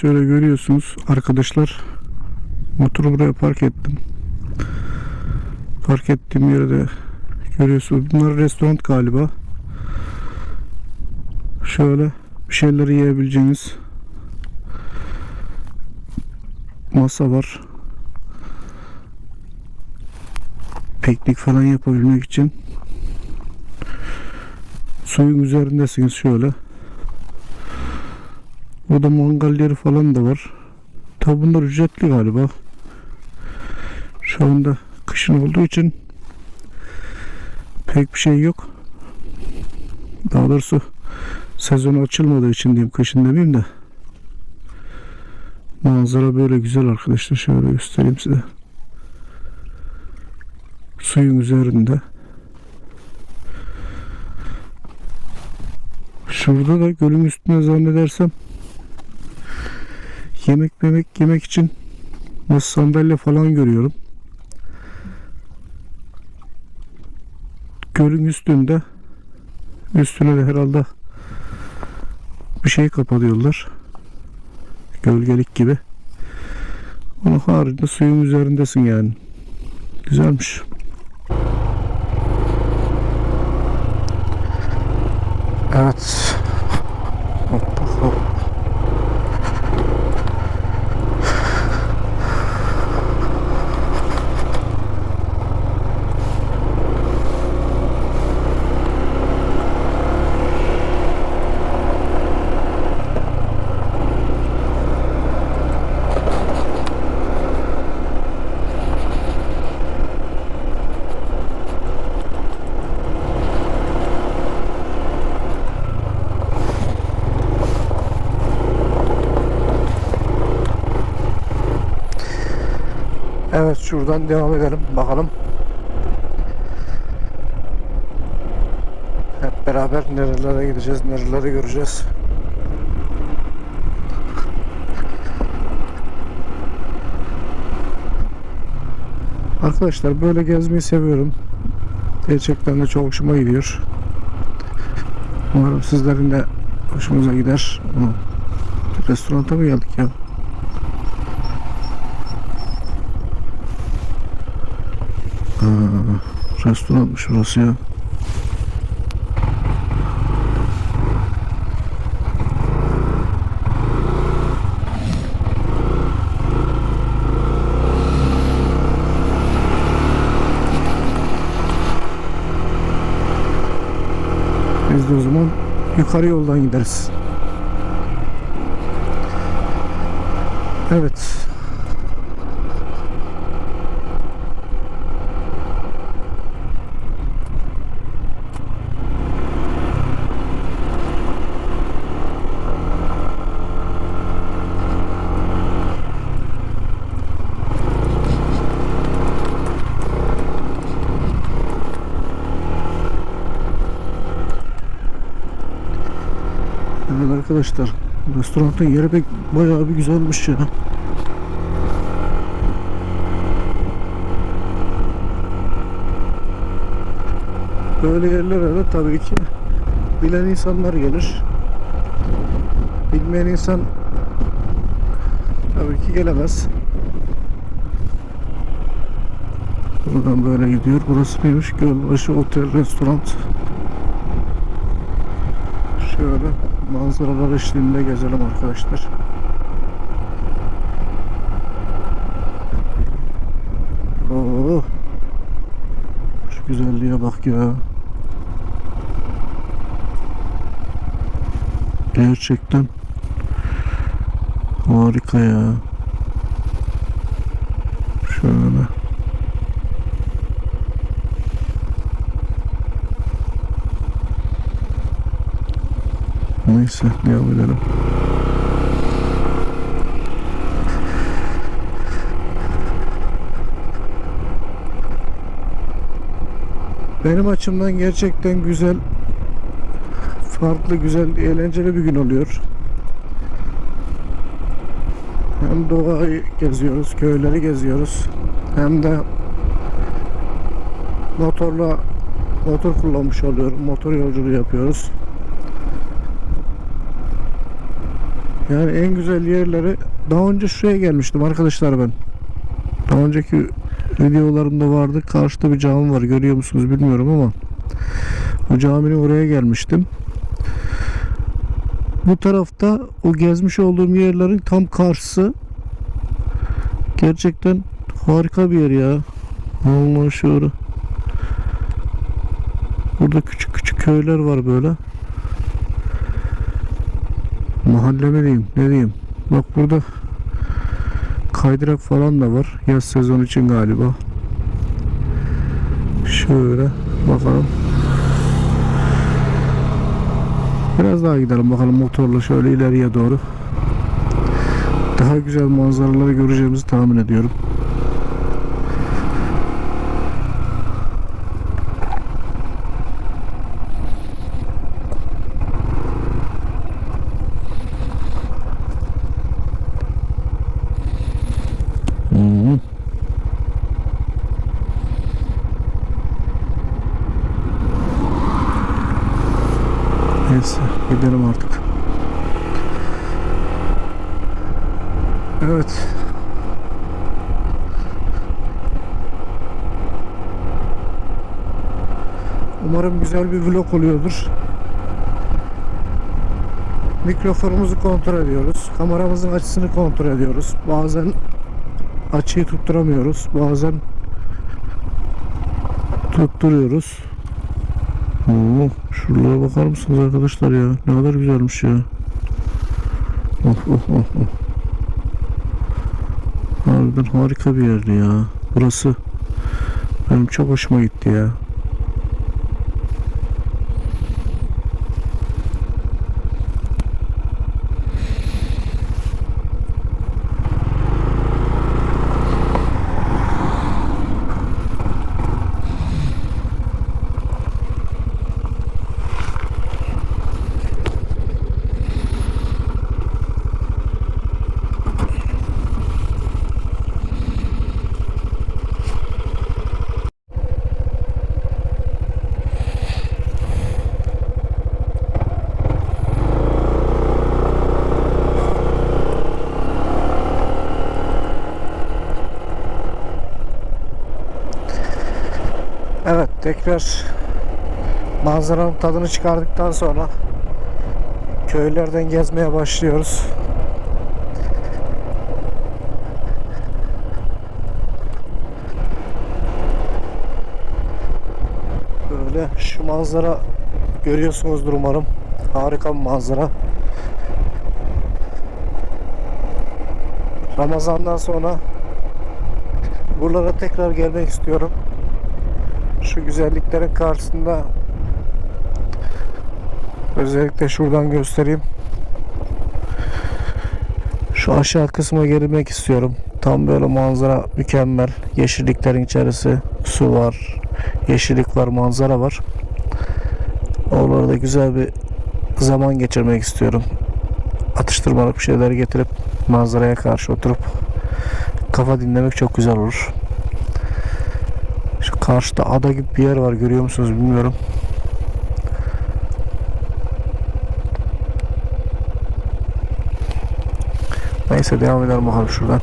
Şöyle görüyorsunuz arkadaşlar. Motoru buraya park ettim. Park ettiğim yerde görüyorsunuz. Bunlar restoran galiba. Şöyle bir şeyleri yiyebileceğiniz masa var. Piknik falan yapabilmek için. Suyun üzerindesiniz şöyle. Burada mangal yeri falan da var. Tabi bunlar ücretli galiba. Şu anda kışın olduğu için pek bir şey yok. Daha doğrusu sezon açılmadığı için diyeyim kışın demeyeyim de. Manzara böyle güzel arkadaşlar. Şöyle göstereyim size. Suyun üzerinde. Şurada da gölün üstüne zannedersem yemek yemek yemek için masa sandalye falan görüyorum. Gölün üstünde üstüne de herhalde bir şey kapatıyorlar. Gölgelik gibi. Onun haricinde suyun üzerindesin yani. Güzelmiş. Evet. Hop hop. Evet şuradan devam edelim bakalım. Hep beraber nerelere gideceğiz, nereleri göreceğiz. Arkadaşlar böyle gezmeyi seviyorum. Gerçekten de çok hoşuma gidiyor. Umarım sizlerin de hoşunuza gider. Restoranta mı geldik ya? Aa, restoranmış burası ya. Biz de o zaman yukarı yoldan gideriz. Evet arkadaşlar restoranın yeri pek bayağı bir güzelmiş ya. Böyle yerlere de tabii ki bilen insanlar gelir. Bilmeyen insan tabii ki gelemez. Buradan böyle gidiyor. Burası neymiş? Gölbaşı Otel Restoran. Şöyle manzaralar eşliğinde gezelim arkadaşlar. Oo. Şu güzelliğe bak ya. Gerçekten harika ya. Şöyle. Neyse devam edelim. Benim açımdan gerçekten güzel, farklı, güzel, eğlenceli bir gün oluyor. Hem doğayı geziyoruz, köyleri geziyoruz. Hem de motorla motor kullanmış oluyorum. Motor yolculuğu yapıyoruz. Yani en güzel yerleri daha önce şuraya gelmiştim arkadaşlar ben. Daha önceki videolarımda vardı. Karşıda bir cami var. Görüyor musunuz bilmiyorum ama o caminin oraya gelmiştim. Bu tarafta o gezmiş olduğum yerlerin tam karşısı gerçekten harika bir yer ya. Allah şuuru. Burada küçük küçük köyler var böyle. Mahalle mi diyeyim ne diyeyim. Bak burada kaydırak falan da var. Yaz sezonu için galiba. Şöyle bakalım. Biraz daha gidelim bakalım motorla şöyle ileriye doğru. Daha güzel manzaraları göreceğimizi tahmin ediyorum. Hı. Neyse gidelim artık. Evet. Umarım güzel bir vlog oluyordur. Mikrofonumuzu kontrol ediyoruz. Kameramızın açısını kontrol ediyoruz. Bazen açıyı tutturamıyoruz. Bazen tutturuyoruz. Oo, şuralara bakar mısınız arkadaşlar ya? Ne kadar güzelmiş ya. Of of of. of. Harbiden harika bir yerdi ya. Burası benim çok hoşuma gitti ya. Evet tekrar manzaranın tadını çıkardıktan sonra köylerden gezmeye başlıyoruz. Böyle şu manzara görüyorsunuzdur umarım. Harika bir manzara. Ramazandan sonra buralara tekrar gelmek istiyorum şu güzelliklerin karşısında özellikle şuradan göstereyim. Şu aşağı kısma gelmek istiyorum. Tam böyle manzara mükemmel. Yeşilliklerin içerisi su var. Yeşillik var, manzara var. Oralarda güzel bir zaman geçirmek istiyorum. Atıştırmalık bir şeyler getirip manzaraya karşı oturup kafa dinlemek çok güzel olur. Karşıda ada gibi bir yer var görüyor musunuz bilmiyorum. Neyse devam edelim bakalım şuradan.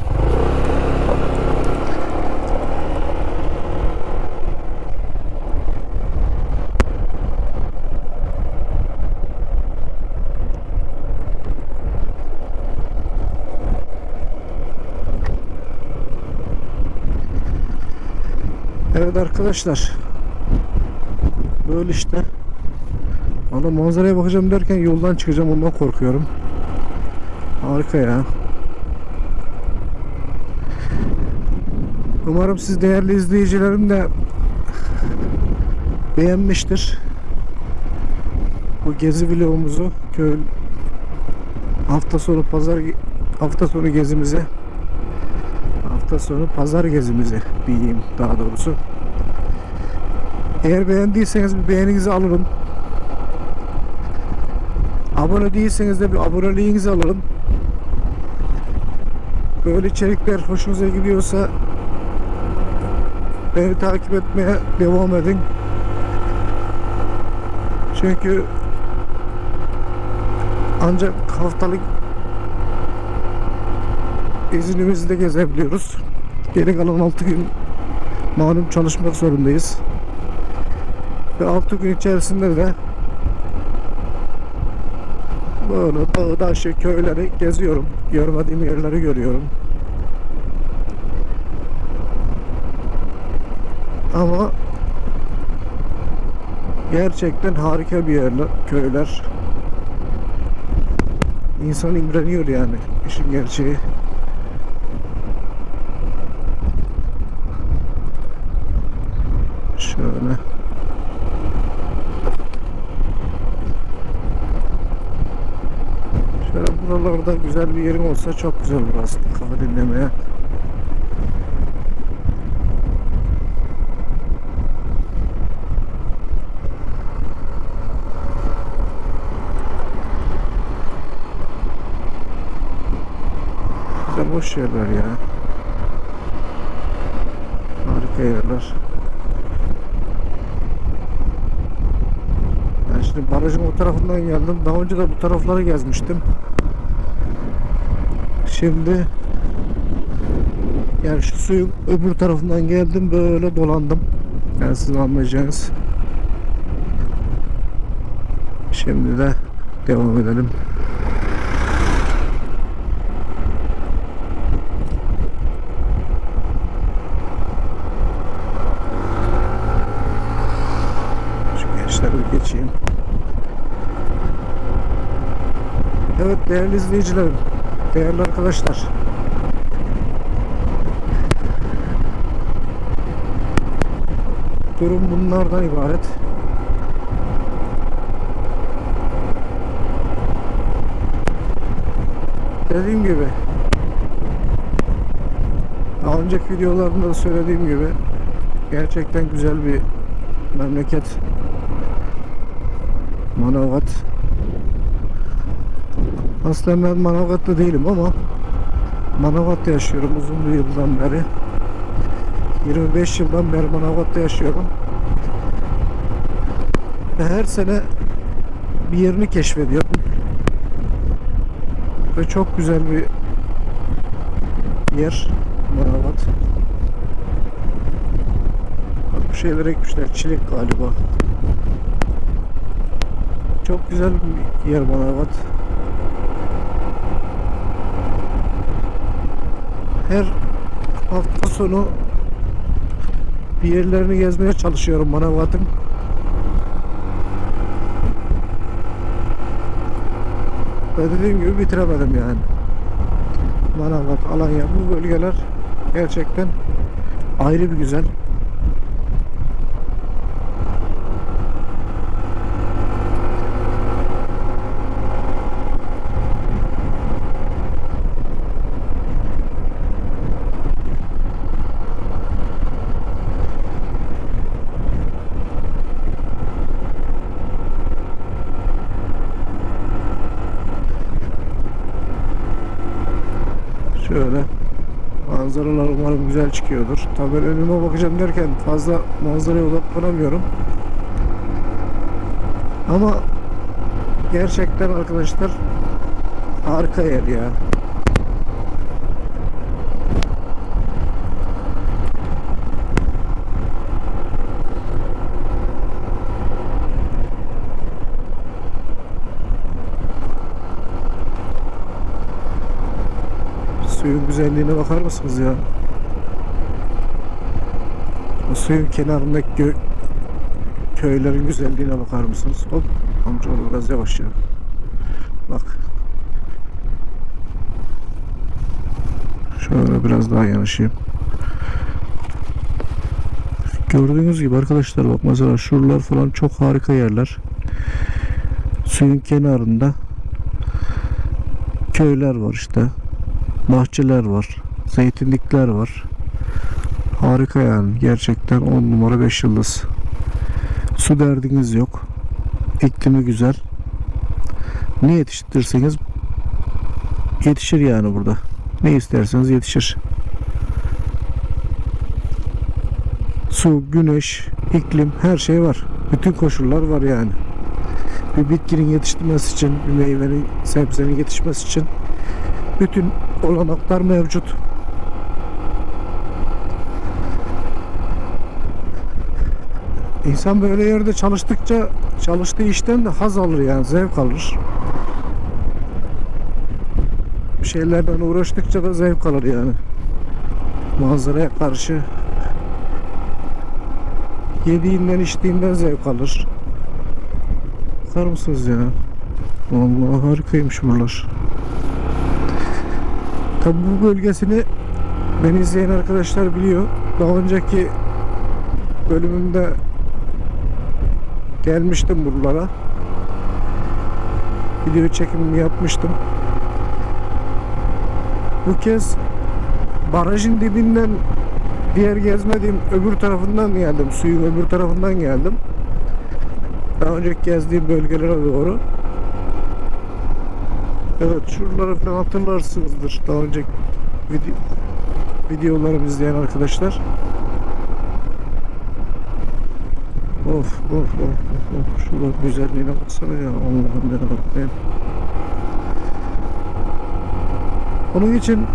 Evet arkadaşlar. Böyle işte. Valla manzaraya bakacağım derken yoldan çıkacağım ondan korkuyorum. Harika ya. Umarım siz değerli izleyicilerim de beğenmiştir. Bu gezi vlogumuzu köy hafta sonu pazar hafta sonu gezimizi hafta sonu pazar gezimizi diyeyim daha doğrusu. Eğer beğendiyseniz bir beğeninizi alırım. Abone değilseniz de bir aboneliğinizi alırım. Böyle içerikler hoşunuza gidiyorsa beni takip etmeye devam edin. Çünkü ancak haftalık iznimizde gezebiliyoruz. Geri kalan 6 gün malum çalışmak zorundayız. Ve 6 gün içerisinde de böyle dağı taşı köyleri geziyorum. Görmediğim yerleri görüyorum. Ama gerçekten harika bir yerler, köyler. İnsan imreniyor yani işin gerçeği. Şöyle. Şöyle buralarda güzel bir yerin olsa çok güzel olur aslında kafa dinlemeye. Güzel boş yerler ya. Harika yerler. Ben şimdi barajın o tarafından geldim. Daha önce de bu tarafları gezmiştim. Şimdi yani şu suyun öbür tarafından geldim böyle dolandım. Yani sizin anlayacağınız. Şimdi de devam edelim. Şu gençleri geçeyim. Evet değerli izleyicilerim, değerli arkadaşlar. Durum bunlardan ibaret. Dediğim gibi daha önceki videolarımda da söylediğim gibi gerçekten güzel bir memleket Manavgat aslında ben Manavgat'ta değilim ama Manavgat'ta yaşıyorum uzun bir yıldan beri. 25 yıldan beri Manavgat'ta yaşıyorum. Ve her sene bir yerini keşfediyorum. Ve çok güzel bir yer Manavgat. Bak bu şeyler ekmişler çilek galiba. Çok güzel bir yer Manavgat. Her hafta sonu bir yerlerini gezmeye çalışıyorum Manavgat'ın. Ve dediğim gibi bitiremedim yani. Manavgat, Alanya bu bölgeler gerçekten ayrı bir güzel. Şöyle manzaralar umarım güzel çıkıyordur. Tabii ben önüme bakacağım derken fazla manzaraya odaklanamıyorum. Ama gerçekten arkadaşlar harika yer ya. Suyun güzelliğine bakar mısınız ya? Suyun kenarındaki gö- köylerin güzelliğine bakar mısınız? Hop amcaoğlu biraz yavaş ya. Bak. Şöyle biraz daha yanaşayım. Gördüğünüz gibi arkadaşlar bak mesela şuralar falan çok harika yerler. Suyun kenarında köyler var işte bahçeler var, zeytinlikler var. Harika yani. Gerçekten 10 numara 5 yıldız. Su derdiniz yok. İklimi güzel. Ne yetiştirirseniz yetişir yani burada. Ne isterseniz yetişir. Su, güneş, iklim her şey var. Bütün koşullar var yani. Bir bitkinin yetiştirmesi için, bir meyvenin, sebzenin yetişmesi için bütün olanaklar mevcut. İnsan böyle yerde çalıştıkça çalıştığı işten de haz alır yani zevk alır. Bir şeylerden uğraştıkça da zevk alır yani. Manzaraya karşı yediğinden içtiğinden zevk alır. Bakar mısınız ya? Vallahi harikaymış buralar. Tabi bu bölgesini beni izleyen arkadaşlar biliyor. Daha önceki bölümümde gelmiştim buralara. Video çekimimi yapmıştım. Bu kez barajın dibinden diğer gezmediğim öbür tarafından geldim. Suyun öbür tarafından geldim. Daha önceki gezdiğim bölgelere doğru. Evet şuraları falan hatırlarsınızdır. Daha önceki video, videolarımı izleyen arkadaşlar. Of of of of of. Şuraların güzelliğine baksana ya. Allah'ım yarabbim. Onun için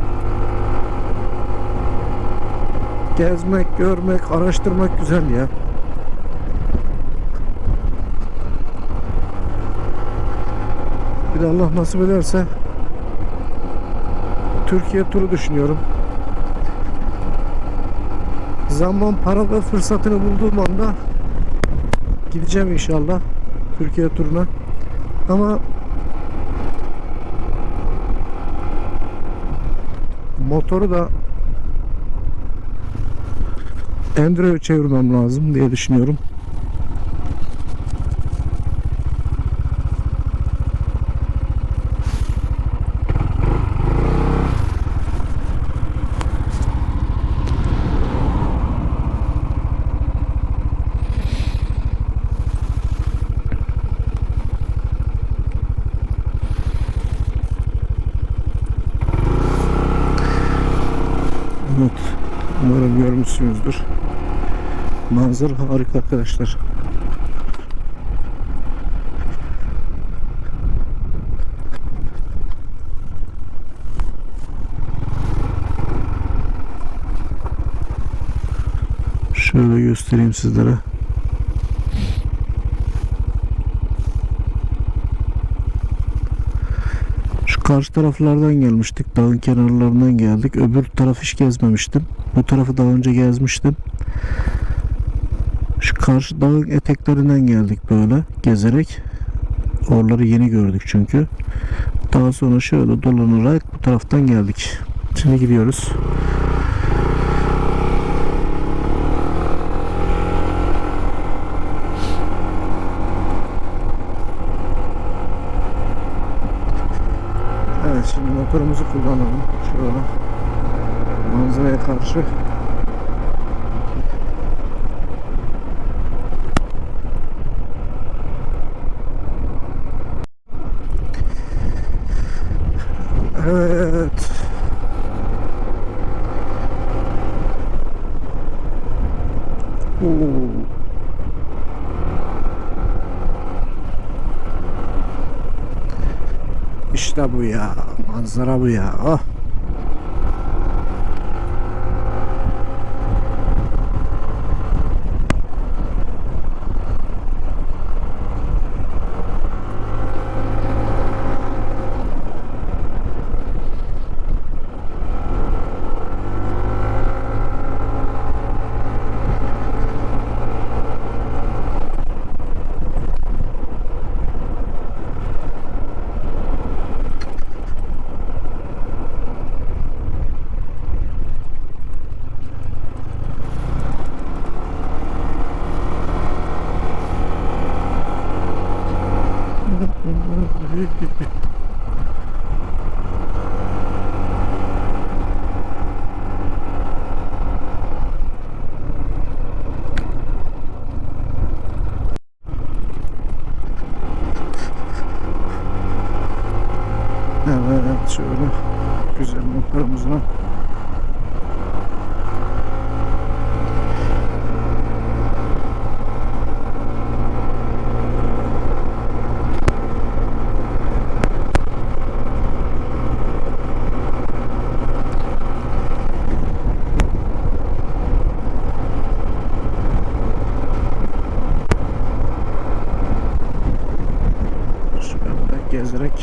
gezmek, görmek, araştırmak güzel ya. Bir de Allah nasip ederse Türkiye turu düşünüyorum. Zaman, para ve fırsatını bulduğum anda gideceğim inşallah Türkiye turuna. Ama motoru da Endro'ya çevirmem lazım diye düşünüyorum. Evet. Umarım görmüşsünüzdür. Manzara harika arkadaşlar. Şöyle göstereyim sizlere. Şu karşı taraflardan gelmiştik. Dağın kenarlarından geldik. Öbür taraf hiç gezmemiştim. Bu tarafı daha önce gezmiştim. Şu karşı dağın eteklerinden geldik böyle gezerek. Oraları yeni gördük çünkü. Daha sonra şöyle dolanarak bu taraftan geldik. Şimdi gidiyoruz. Evet şimdi motorumuzu kullanalım. Şöyle manzaraya karşı. Evet. Oo. İşte bu ya. Manzara bu ya. Oh. Evet şöyle güzel motorumuzla direkt.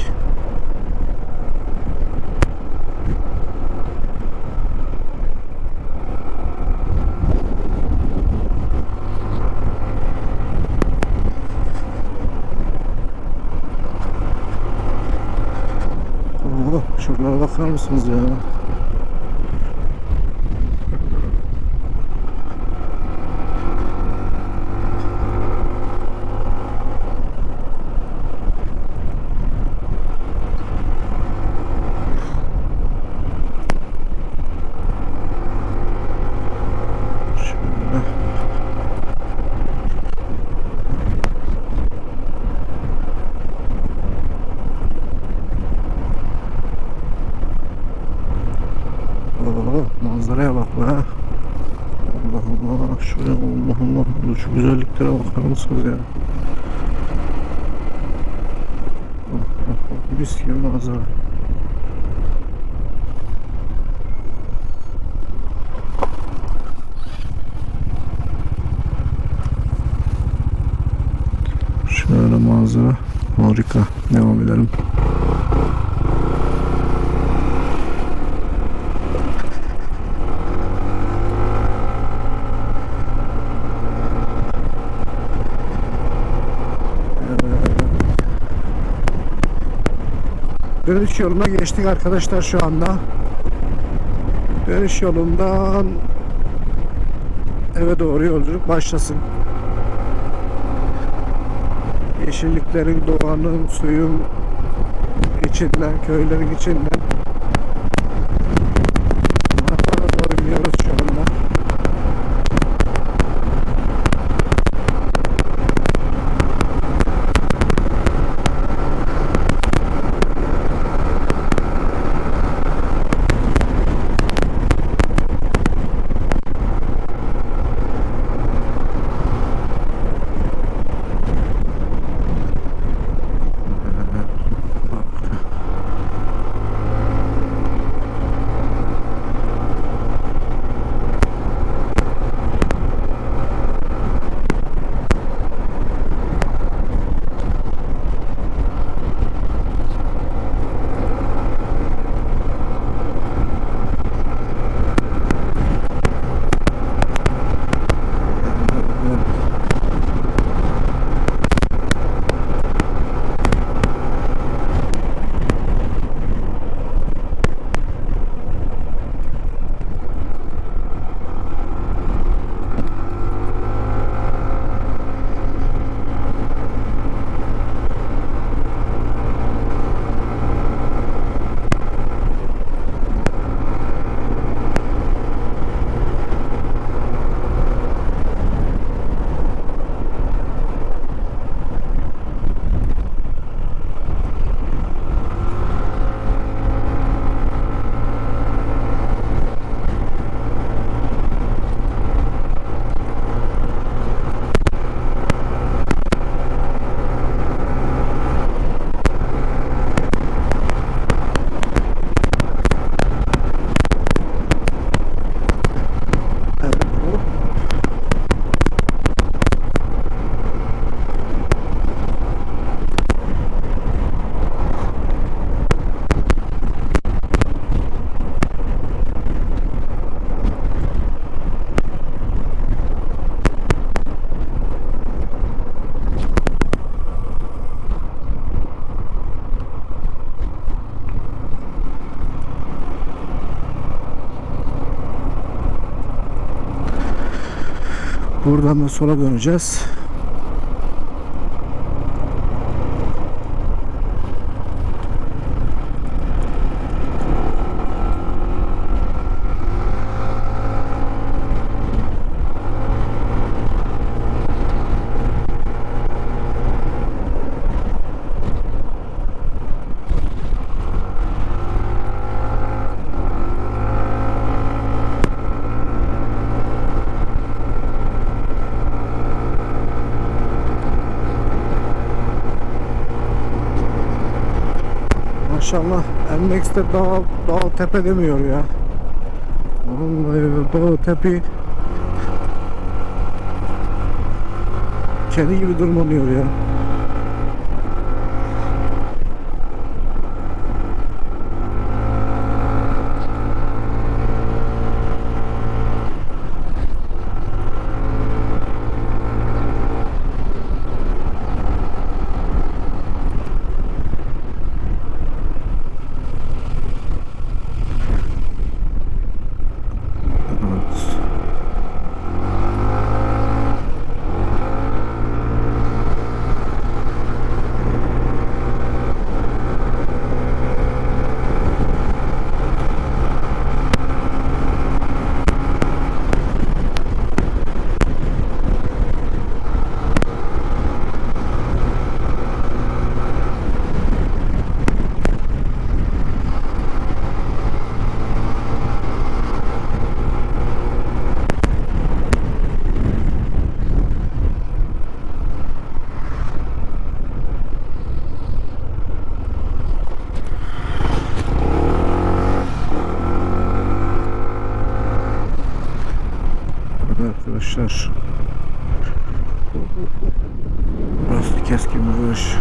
Oo, şuralara bakar mısınız ya? Şöyle. Oo, manzaraya bak be. Allah Allah. Şuraya Allah Allah. Şu güzelliklere bakar mısınız ya? Oh, oh, oh, Mis gibi manzara. Şöyle manzara. Harika. Devam edelim. Dönüş yoluna geçtik arkadaşlar şu anda. Dönüş yolundan eve doğru yolculuk başlasın. Yeşilliklerin, doğanın, suyun içinden, köylerin içinden Buradan da sola döneceğiz. Maşallah Enlex'te dağ, dağ tepe demiyor ya. Vallahi dağ tepe kedi gibi durmanıyor ya. Arkadaşlar. Burası keskin vuruş.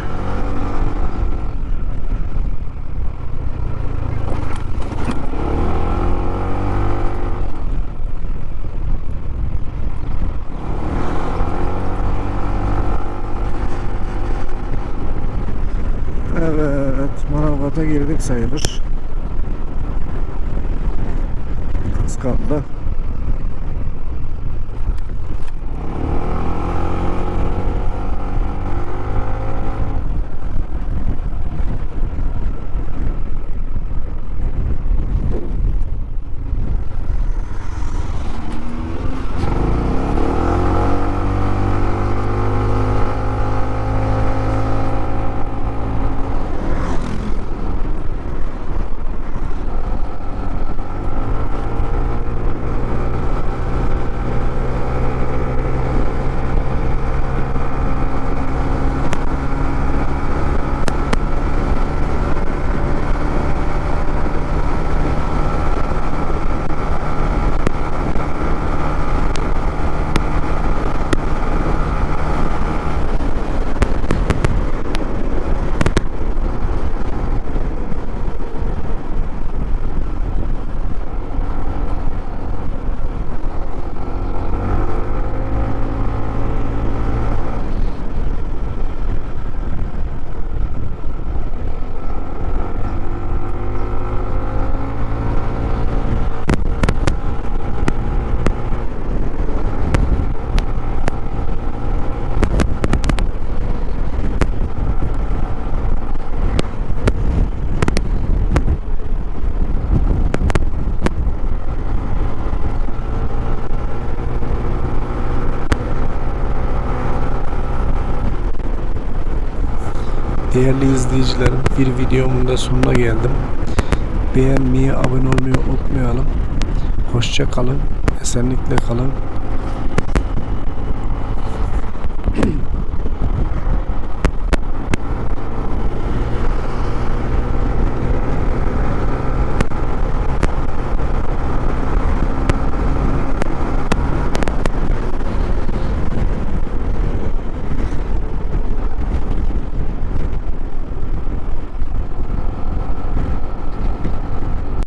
Evet, Manavgat'a girdik sayılır. Az kaldı. Değerli izleyicilerim bir videomun da sonuna geldim. Beğenmeyi, abone olmayı unutmayalım. Hoşça kalın, esenlikle kalın.